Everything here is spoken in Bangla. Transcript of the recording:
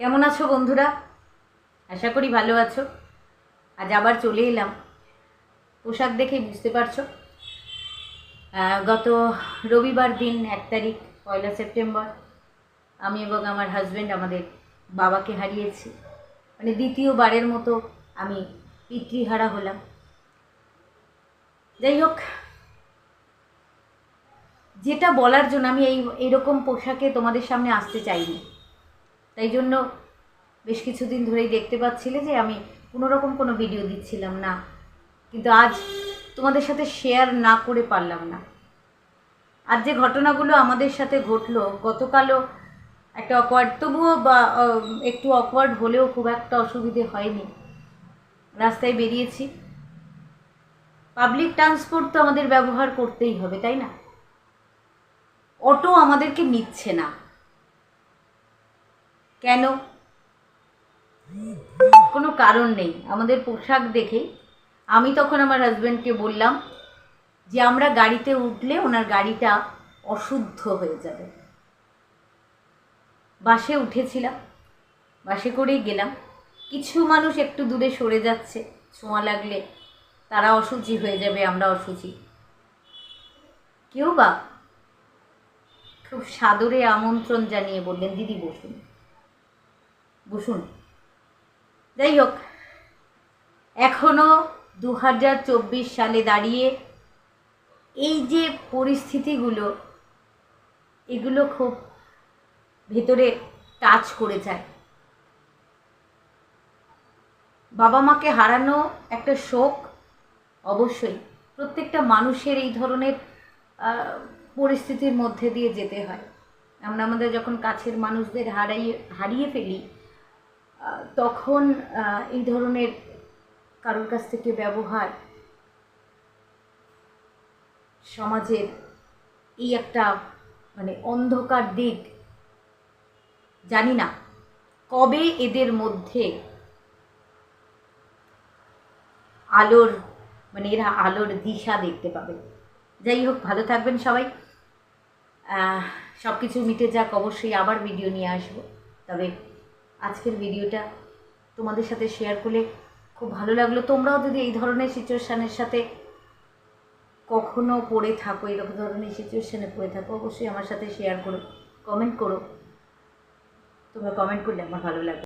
কেমন আছো বন্ধুরা? আশা করি ভালো আছো। আজ আবার চলে এলাম। পোশাক দেখেই বুঝতে পারছ। গত রবিবার দিন এক তারিখ, পয়লা সেপ্টেম্বর, আমি এবং আমার হাজব্যান্ড আমাদের বাবাকে হারিয়েছি। মানে দ্বিতীয়বারের মতো আমি পিতৃহারা হলাম। যাই হোক, যেটা বলার জন্য আমি এই এইরকম পোশাকে তোমাদের সামনে আসতে চাইনি। তাই জন্য বেশ কিছুদিন ধরেই দেখতে পাচ্ছিলে যে আমি কোনো রকম কোনো ভিডিও দিচ্ছিলাম না। কিন্তু আজ তোমাদের সাথে শেয়ার না করে পারলাম না। আর যে ঘটনাগুলো আমাদের সাথে ঘটলো, গতকালও একটা অকওয়ার্ড তবুও বা একটু অকওয়ার্ড হলেও খুব একটা অসুবিধে হয়নি। রাস্তায় বেরিয়েছি। পাবলিক ট্রান্সপোর্ট তো আমাদের ব্যবহার করতেই হবে, তাই না? অটো আমাদেরকে নিচ্ছে না। কেন? কোনো কারণ নেই। আমাদের পোশাক দেখেই আমি তখন আমার হাজব্যান্ডকে বললাম যে, আমরা গাড়িতে উঠলে ওনার গাড়িটা অশুদ্ধ হয়ে যাবে। বাসে উঠেছিলাম। বাসে করেই গেলাম। কিছু মানুষ একটু দূরে সরে যাচ্ছে। ছোঁয়া লাগলে তারা অসুচি হয়ে যাবে, আমরা অসুচি কেউ বা খুব সাদরে আমন্ত্রণ জানিয়ে বললেন, দিদি, বসুন। বসুন। যাই হোক এখনও দু চব্বিশ সালে দাঁড়িয়ে এই যে পরিস্থিতিগুলো, এগুলো খুব ভেতরে টাচ করে যায়। বাবা মাকে হারানো একটা শোক অবশ্যই প্রত্যেকটা মানুষের এই ধরনের পরিস্থিতির মধ্যে দিয়ে যেতে হয়। আমরা আমাদের যখন কাছের মানুষদের হারাইয়ে, হারিয়ে ফেলি তখন এই ধরনের কারোর কাছ থেকে ব্যবহার সমাজের এই একটা মানে অন্ধকার দিক জানি না। কবে এদের মধ্যে আলোর মানে এরা আলোর দিশা দেখতে পাবে? যাই হোক, ভালো থাকবেন সবাই। সব কিছু মিটে যাক, অবশ্যই আবার ভিডিও নিয়ে আসব। তবে আজকের ভিডিওটা তোমাদের সাথে শেয়ার করলে খুব ভালো লাগল। তোমরাও যদি এই ধরনের সিচুয়েশানের সাথে কখনো পড়ে থাকো এরকম ধরনের সিচুয়েশানে পড়ে থাকো, অবশ্যই আমার সাথে শেয়ার করো কমেন্ট করো। তোমরা কমেন্ট করলে আমার ভালো লাগবে।